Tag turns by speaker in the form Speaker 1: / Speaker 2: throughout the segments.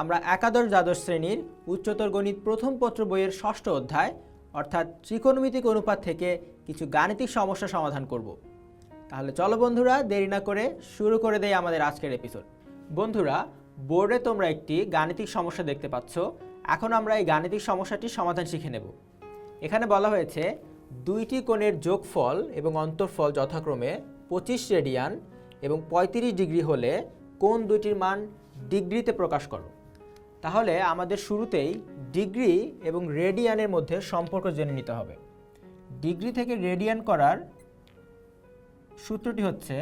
Speaker 1: আমরা একাদশ দ্বাদশ শ্রেণির উচ্চতর গণিত প্রথম পত্র বইয়ের ষষ্ঠ অধ্যায়, অর্থাৎ ত্রিকোণমিতিক অনুপাত থেকে কিছু গাণিতিক সমস্যা সমাধান করব। তাহলে চলো বন্ধুরা, দেরি না করে শুরু করে দেয় আমাদের আজকের এপিসোড বন্ধুরা, বোর্ডে তোমরা একটি গাণিতিক সমস্যা দেখতে পাচ্ছ। এখন আমরা এই গাণিতিক সমস্যাটির সমাধান শিখে নেব। এখানে বলা হয়েছে, দুইটি কোণের যোগফল এবং অন্তর্ফল যথাক্রমে পঁচিশ রেডিয়ান এবং পঁয়ত্রিশ ডিগ্রি হলে কোন দুইটির মান ডিগ্রিতে প্রকাশ করো। তাহলে আমাদের শুরুতেই ডিগ্রি এবং রেডিয়ানের মধ্যে সম্পর্ক জেনে নিতে হবে। ডিগ্রি থেকে রেডিয়ান করার সূত্রটি হচ্ছে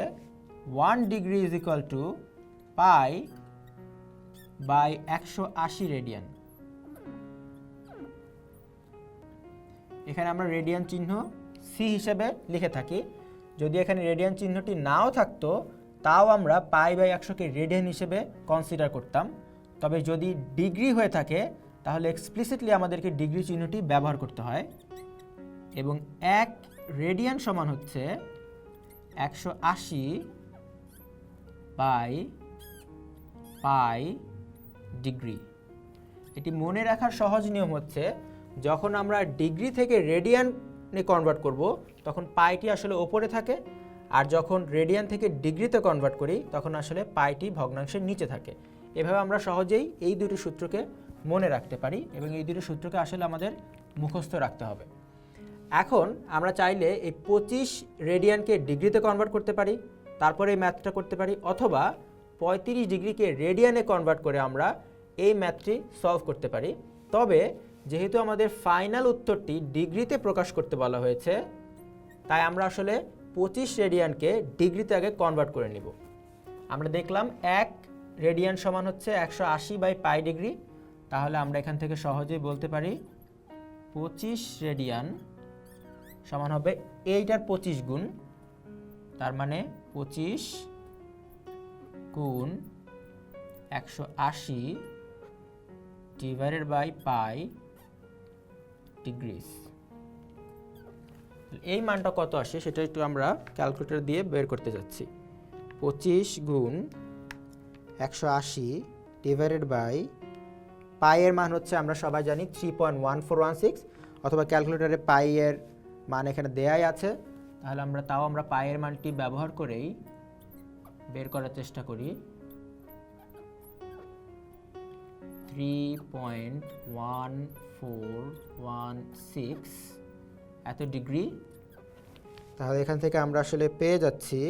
Speaker 1: one degree is equal to pi by একশো আশি রেডিয়ান। এখানে আমরা রেডিয়ান চিহ্ন সি হিসেবে লিখে থাকি। যদি এখানে রেডিয়ান চিহ্নটি নাও থাকতো, তাও আমরা পাই বাই একশোকে রেডিয়ান হিসেবে কনসিডার করতাম। তবে যদি ডিগ্রি হয়ে থাকে, তাহলে এক্সপ্লিসিটলি আমাদেরকে ডিগ্রি চিহ্নটি ব্যবহার করতে হয়। এবং এক রেডিয়ান সমান হচ্ছে একশো আশি বাই পাই ডিগ্রি। এটি মনে রাখার সহজ নিয়ম হচ্ছে, যখন আমরা ডিগ্রি থেকে রেডিয়ানে কনভার্ট করব, তখন পাইটি আসলে ওপরে থাকে, আর যখন রেডিয়ান থেকে ডিগ্রিতে কনভার্ট করি, তখন আসলে পাইটি ভগ্নাংশের নিচে থাকে। এভাবে আমরা সহজেই এই দুটি সূত্রকে মনে রাখতে পারি এবং এই দুটি সূত্রকে আসলে আমাদের মুখস্থ রাখতে হবে। এখন আমরা চাইলে এই পঁচিশ রেডিয়ানকে ডিগ্রিতে কনভার্ট করতে পারি, তারপরে এই ম্যাথটা করতে পারি, অথবা পঁয়ত্রিশ ডিগ্রিকে রেডিয়ানে কনভার্ট করে আমরা এই ম্যাথটি সলভ করতে পারি। তবে যেহেতু আমাদের ফাইনাল উত্তরটি ডিগ্রিতে প্রকাশ করতে বলা হয়েছে, তাই আমরা আসলে পঁচিশ রেডিয়ানকে ডিগ্রিতে আগে কনভার্ট করে নিব। আমরা দেখলাম এক রেডিয়ান সমান হচ্ছে একশো আশি বাই পাই ডিগ্রি। তাহলে আমরা এখান থেকে সহজেই বলতে পারি পঁচিশ রেডিয়ান সমান হবে এইটার পঁচিশ গুণ, তার মানে পঁচিশ গুণ একশো আশি ডিভাইডেড বাই পাই ডিগ্রিস এই মানটা কত আসে সেটা একটু আমরা ক্যালকুলেটর দিয়ে বের করতে যাচ্ছি। পঁচিশ গুণ একশো আশি ডিভাইডেড বাই পাইয়ের মান হচ্ছে আমরা সবাই জানি three point one four one six অথবা ক্যালকুলেটরে পাইয়ের মান এখানে দেয়াই আছে। তাহলে আমরা তাও আমরা পায়ের মানটি ব্যবহার করেই বের করার চেষ্টা করি। Three point one four one six এত ডিগ্রি তাহলে এখান থেকে আমরা আসলে পেয়ে যাচ্ছি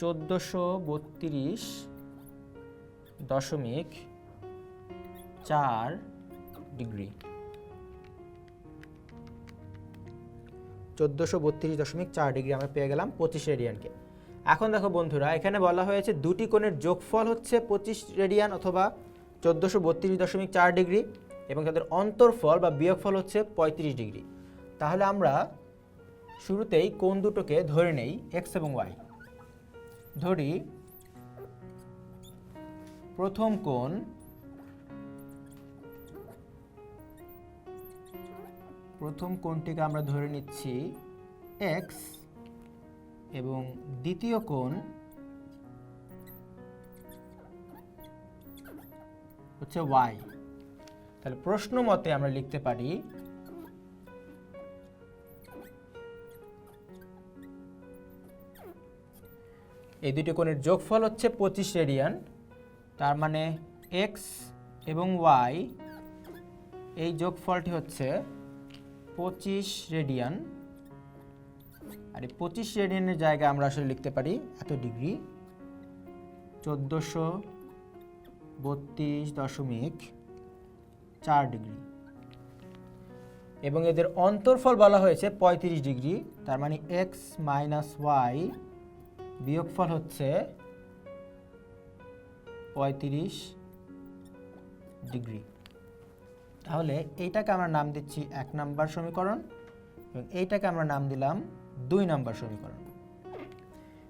Speaker 1: চোদ্দোশো বত্রিশ দশমিক চার ডিগ্রি। চোদ্দোশো বত্রিশ দশমিক চার ডিগ্রি আমরা পেয়ে গেলাম পঁচিশ রেডিয়ানকে। এখন দেখো বন্ধুরা, এখানে বলা হয়েছে দুটি কোণের যোগফল হচ্ছে পঁচিশ রেডিয়ান অথবা চোদ্দোশো বত্রিশ দশমিক চার ডিগ্রি এবং তাদের অন্তর্ফল বা বিয়োগফল হচ্ছে পঁয়ত্রিশ ডিগ্রি। তাহলে আমরা শুরুতেই কোণ দুটোকে ধরে নেই এক্স এবং ওয়াই ধরি, প্রথম কোণ প্রথম কোণটিকে আমরা ধরে নিচ্ছি এক্স এবং দ্বিতীয় কোণ হচ্ছে ওয়াই তাহলে প্রশ্ন মতে আমরা লিখতে পারি এই দুটি কোণের যোগফল হচ্ছে পঁচিশ রেডিয়ান, তার মানে এক্স এবং ওয়াই এই যোগফলটি হচ্ছে পঁচিশ রেডিয়ান। আর এই পঁচিশ রেডিয়ানের জায়গায় আমরা আসলে লিখতে পারি এত ডিগ্রি, চোদ্দোশো বত্রিশ দশমিক চার ডিগ্রি। এবং এদের অন্তর্ফল বলা হয়েছে পঁয়ত্রিশ ডিগ্রি, তার মানে এক্স মাইনাস ওয়াই বিয়োগফল হচ্ছে পঁয়ত্রিশ ডিগ্রি। তাহলে এইটাকে আমরা নাম দিচ্ছি এক নাম্বার সমীকরণ এবং এইটাকে আমরা নাম দিলাম দুই নাম্বার সমীকরণ।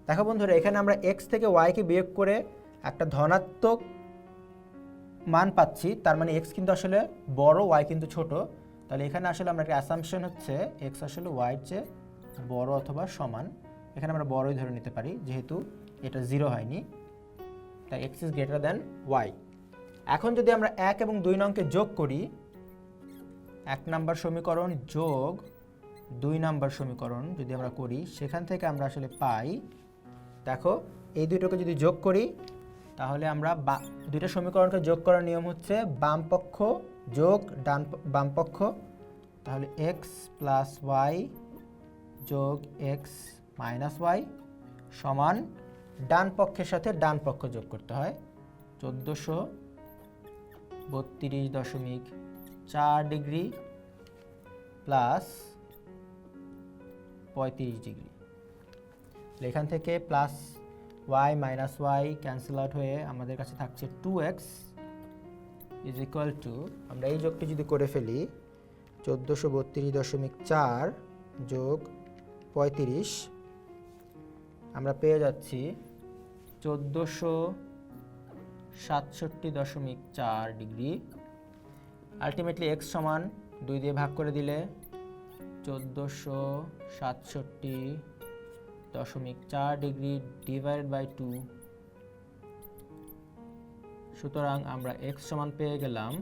Speaker 1: দেখো বন্ধুরা, এখানে আমরা এক্স থেকে ওয়াইকে বিয়োগ করে একটা ধনাত্মক মান পাচ্ছি, তার মানে এক্স কিন্তু আসলে বড় ওয়াই কিন্তু ছোট। তাহলে এখানে আসলে আমরা একটা অ্যাসাম্পশন হচ্ছে এক্স আসলে ওয়াইয়ের চেয়ে বড় অথবা সমান। এখানে আমরা বড়ই ধরে নিতে পারি, যেহেতু এটা জিরো হয়নি, তাই x is greater than y এখন যদি আমরা এক এবং দুই নংকে যোগ করি, এক নাম্বার সমীকরণ যোগ দুই নাম্বার সমীকরণ যদি আমরা করি, সেখান থেকে আমরা আসলে পাই, দেখো, এই দুটোকে যদি যোগ করি, তাহলে আমরা বা- দুইটা সমীকরণকে যোগ করার নিয়ম হচ্ছে বাম পক্ষ যোগ ডান বাম পক্ষ তাহলে এক্স প্লাস ওয়াই যোগ এক্স মাইনাস ওয়াই সমান ডান পক্ষের সাথে ডান পক্ষ যোগ করতে হয়। চোদ্দোশো বত্রিশ দশমিক চার ডিগ্রি প্লাস পঁয়ত্রিশ ডিগ্রি। এখান থেকে plus y minus y cancel out হয়ে আমাদের কাছে থাকছে two x is equal to, আমরা এই যোগটি যদি করে ফেলি, চোদ্দোশো বত্রিশ দশমিক চার যোগ পঁয়ত্রিশ আমরা পেয়ে যাচ্ছি চোদ্দোশো সাতষট্টি দশমিক চার ডিগ্রি। আলটিমেটলি এক্স সমান দুই দিয়ে ভাগ করে দিলে চোদ্দোশো সাতষট্টি দশমিক চার ডিগ্রি ডিভাইড বাই টু সুতরাং আমরা এক্স সমান পেয়ে গেলাম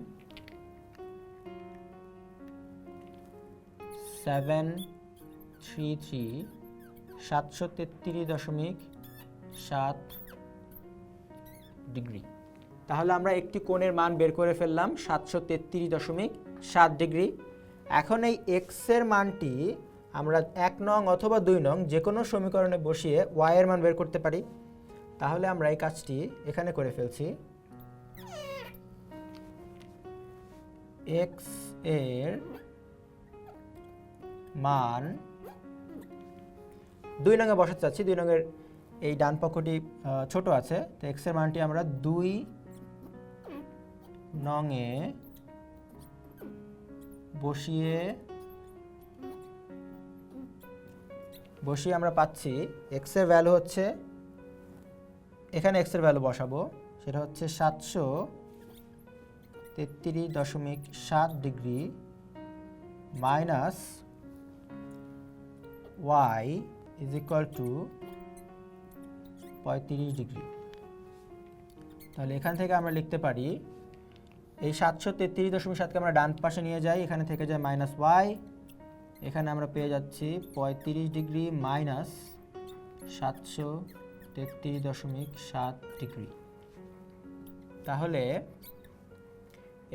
Speaker 1: সেভেন থ্রি থ্রি সাতশো তেত্রিশ দশমিক সাত ডিগ্রি। তাহলে আমরা একটি কোণের মান বের করে ফেললাম, সাতশো তেত্রিশ দশমিক সাত ডিগ্রি। এখন এই এক্সের মানটি আমরা এক নং অথবা দুই নং যে কোনো সমীকরণে বসিয়ে ওয়াইয়ের মান বের করতে পারি। তাহলে আমরা এই কাজটি এখানে করে ফেলছি। এক্সের মান দুই নঙে বসাতে চাচ্ছি, দুই নঙের এই ডান পক্ষটি ছোট আছে, তো এক্সের মানটি আমরা দুই নঙে বসিয়ে বসিয়ে আমরা পাচ্ছি এক্সের ভ্যালু হচ্ছে, এখানে এক্সের ভ্যালু বসাবো, সেটা হচ্ছে সাতশো তেত্রিশ দশমিক সাত degree minus y is equal to পঁয়ত্রিশ ডিগ্রি তাহলে এখান থেকে আমরা লিখতে পারি, এই সাতশো তেত্রিশ দশমিক সাতকে আমরা ডান পাশে নিয়ে যাই, এখানে থেকে যায় মাইনাস ওয়াই এখানে আমরা পেয়ে যাচ্ছি পঁয়ত্রিশ ডিগ্রি মাইনাস সাতশো তেত্রিশ দশমিক সাত ডিগ্রি তাহলে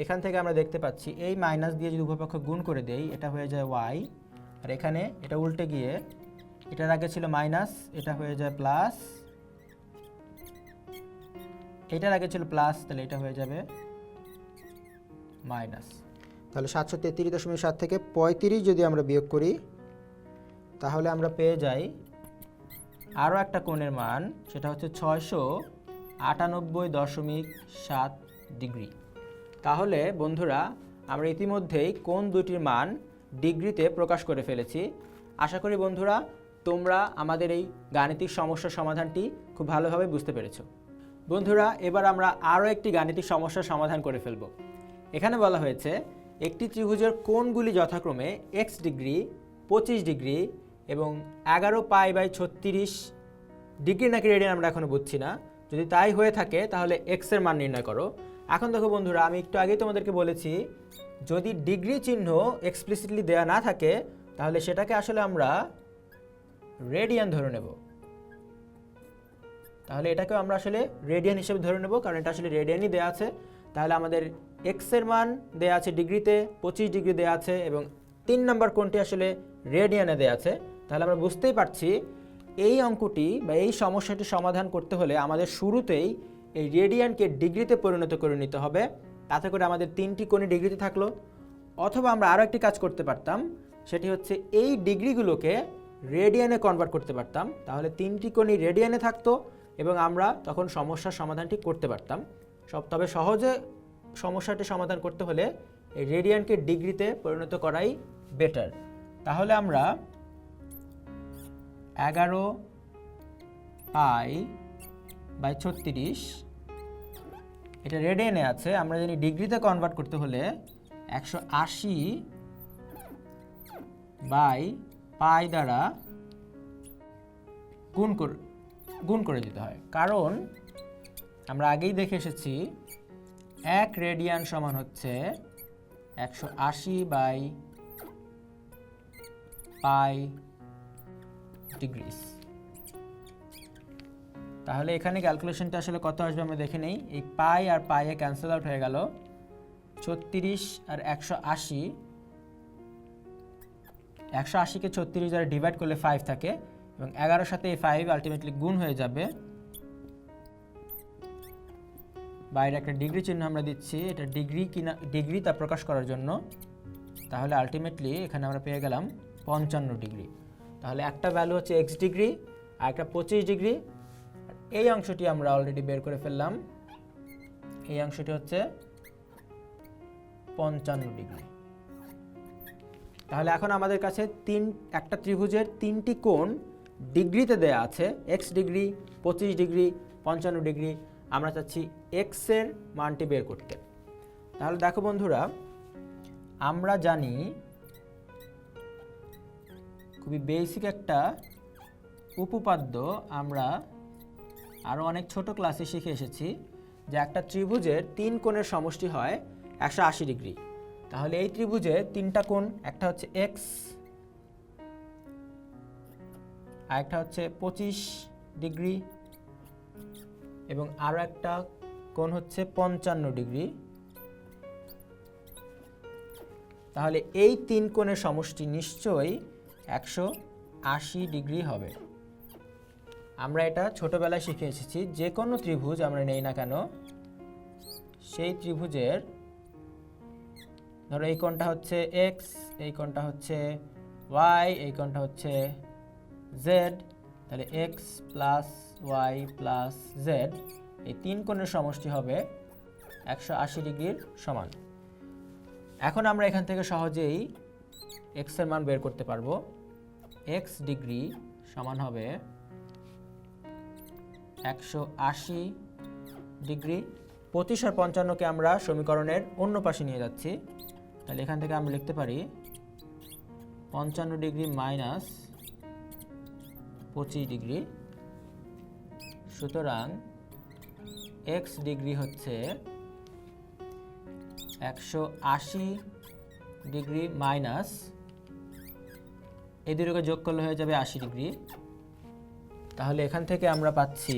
Speaker 1: এখান থেকে আমরা দেখতে পাচ্ছি, এই মাইনাস দিয়ে যদি উভয়পক্ষ গুণ করে দেই, এটা হয়ে যায় ওয়াই আর এখানে এটা উল্টে গিয়ে এটার আগে ছিল মাইনাস এটা হয়ে যায় প্লাস এটার আগে ছিল প্লাস তাহলে এটা হয়ে যাবে মাইনাস তাহলে সাতশো তেত্রিশ দশমিক সাত থেকে পঁয়ত্রিশ যদি আমরা বিয়োগ করি, তাহলে আমরা পেয়ে যাই আরও একটা কোণের মান, সেটা হচ্ছে ছয়শো আটানব্বই দশমিক সাত ডিগ্রি। তাহলে বন্ধুরা, আমরা ইতিমধ্যেই কোন দুটির মান ডিগ্রিতে প্রকাশ করে ফেলেছি। আশা করি বন্ধুরা তোমরা আমাদের এই গাণিতিক সমস্যার সমাধানটি খুব ভালোভাবে বুঝতে পেরেছ। বন্ধুরা, এবার আমরা আরও একটি গাণিতিক সমস্যার সমাধান করে ফেলব। এখানে বলা হয়েছে, একটি ত্রিভুজের কোণগুলি যথাক্রমে এক্স ডিগ্রি, পঁচিশ ডিগ্রি এবং এগারো পাই বাই ছত্রিশ ডিগ্রি নাকি রেডিয়ান আমরা এখনও বুঝছি না। যদি তাই হয়ে থাকে, তাহলে এক্সের মান নির্ণয় করো। এখন দেখো বন্ধুরা, আমি একটু আগেই তোমাদেরকে বলেছি, যদি ডিগ্রি চিহ্ন এক্সপ্লিসিটলি দেয়া না থাকে, তাহলে সেটাকে আসলে আমরা রেডিয়ান ধরে নেব। তাহলে এটাকেও আমরা আসলে রেডিয়ান হিসেবে ধরে নেব, কারণ এটা আসলে রেডিয়ানই দেওয়া আছে। তাহলে আমাদের এক্সের মান দেওয়া আছে ডিগ্রিতে, পঁচিশ ডিগ্রি দেওয়া আছে, এবং তিন নম্বর কোণটি আসলে রেডিয়ানে দেওয়া আছে। তাহলে আমরা বুঝতেই পারছি, এই অঙ্কটি বা এই সমস্যাটি সমাধান করতে হলে আমাদের শুরুতেই এই রেডিয়ানকে ডিগ্রিতে পরিণত করে নিতে হবে। তাতে করে আমাদের তিনটি কোণই ডিগ্রিতে থাকল। অথবা আমরা আরও একটি কাজ করতে পারতাম, সেটি হচ্ছে এই ডিগ্রিগুলোকে রেডিয়ানে কনভার্ট করতে পারতাম, তাহলে তিনটি কোণই রেডিয়ানে থাকতো এবং আমরা তখন সমস্যার সমাধানটি করতে পারতাম। সব তবে সহজে সমস্যাটি সমাধান করতে হলে এই রেডিয়ানকে ডিগ্রিতে পরিণত করাই বেটার তাহলে আমরা এগারো পাই বাই ছত্রিশ, এটা রেডিয়ানে আছে, আমরা জানি ডিগ্রিতে কনভার্ট করতে হলে একশো আশি বাই পাই দ্বারা গুণ করে গুণ করে দিতে হয়। কারণ আমরা আগেই দেখে এসেছি, এক রেডিয়ান সমান হচ্ছে একশো আশি বাই পাই ডিগ্রিস তাহলে এখানে ক্যালকুলেশনটা আসলে কত আসবে আমরা দেখে নেই। এই পাই আর পাইয়ে ক্যান্সেল আউট হয়ে গেল ছত্রিশ আর একশো আশি। একশো আশিকে ছত্রিশ দ্বারা ডিভাইড করলে ফাইভ থাকে এবং এগারোর সাথে এই ফাইভ আলটিমেটলি গুণ হয়ে যাবে। বাইরে একটা ডিগ্রি চিহ্ন আমরা দিচ্ছি। এটা ডিগ্রি কিনা ডিগ্রি তা প্রকাশ করার জন্য। তাহলে আলটিমেটলি এখানে আমরা পেয়ে গেলাম পঞ্চান্ন ডিগ্রি তাহলে একটা ভ্যালু হচ্ছে এক্স ডিগ্রি আর একটা পঁচিশ ডিগ্রি এই অংশটি আমরা অলরেডি বের করে ফেললাম। এই অংশটি হচ্ছে পঞ্চান্ন ডিগ্রি তাহলে এখন আমাদের কাছে তিন, একটা ত্রিভুজের তিনটি কোণ ডিগ্রিতে দেয়া আছে এক্স ডিগ্রি, পঁচিশ ডিগ্রি, পঞ্চান্ন ডিগ্রি। আমরা চাচ্ছি এক্সের মানটি বের করতে। তাহলে দেখো বন্ধুরা, আমরা জানি খুবই বেসিক একটা উপপাদ্য আমরা আরও অনেক ছোট ক্লাসে শিখে এসেছি, যে একটা ত্রিভুজের তিন কোণের সমষ্টি হয় একশো আশি ডিগ্রি। তাহলে এই ত্রিভুজে তিনটা কোণ, একটা হচ্ছে এক্স আর একটা হচ্ছে পঁচিশ ডিগ্রি, এবং আরও একটা কোণ হচ্ছে পঞ্চান্ন ডিগ্রি। তাহলে এই তিন কোণের সমষ্টি নিশ্চয়ই একশো আশি ডিগ্রি হবে। আমরা এটা ছোটোবেলায় শিখে এসেছি, যে কোনো ত্রিভুজ আমরা নেই না কেন, সেই ত্রিভুজের ধরো এই কোণটা হচ্ছে এক্স এই কোণটা হচ্ছে ওয়াই এই কোণটা হচ্ছে জেড তাহলে X plus Y plus Z এই তিন কোণের সমষ্টি হবে একশো আশি ডিগ্রির সমান। এখন আমরা এখান থেকে সহজেই এক্সের মান বের করতে পারব। এক্স ডিগ্রি সমান হবে একশো আশি ডিগ্রি। পঁচিশ আর পঞ্চান্নকে আমরা সমীকরণের অন্য পাশে নিয়ে যাচ্ছি। তাহলে এখান থেকে আমরা লিখতে পারি পঞ্চান্ন ডিগ্রি মাইনাস পঁচিশ ডিগ্রি। সুতরাং এক্স ডিগ্রি হচ্ছে একশো আশি ডিগ্রি মাইনাস, এই দুটোকে যোগ করলে হয়ে যাবে আশি ডিগ্রি। তাহলে এখান থেকে আমরা পাচ্ছি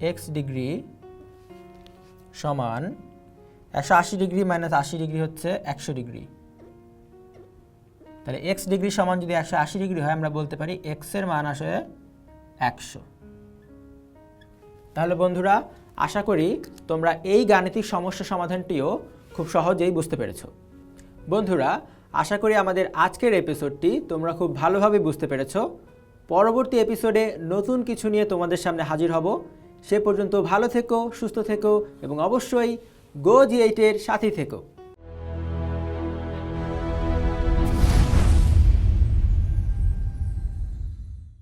Speaker 1: এক্স ডিগ্রি সমান একশো আশি ডিগ্রি মাইনাস আশি ডিগ্রি হচ্ছে একশো ডিগ্রি। তাহলে এক্স ডিগ্রি সমান যদি একশো আশি ডিগ্রি হয়, আমরা বলতে পারি এক্সের মান আসে একশো। তাহলে বন্ধুরা, আশা করি তোমরা এই গাণিতিক সমস্যা সমাধানটিও খুব সহজেই বুঝতে পেরেছ। বন্ধুরা, আশা করি আমাদের আজকের এপিসোডটি তোমরা খুব ভালোভাবে বুঝতে পেরেছ। পরবর্তী এপিসোডে নতুন কিছু নিয়ে তোমাদের সামনে হাজির হব। সে পর্যন্ত ভালো থেকো সুস্থ থেকো এবং অবশ্যই গো জি এইটের সাথী থেকো।